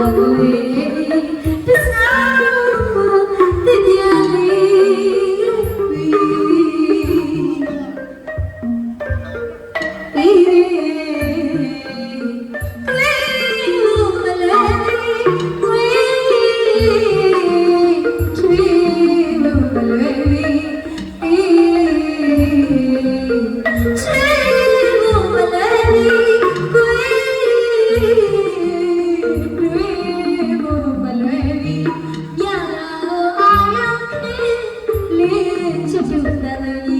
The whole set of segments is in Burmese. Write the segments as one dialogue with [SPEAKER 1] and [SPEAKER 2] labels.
[SPEAKER 1] Hallelujah. Hallelujah.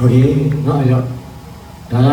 [SPEAKER 2] ဟုတ်ကဲ့ငါအရောက်ဒါက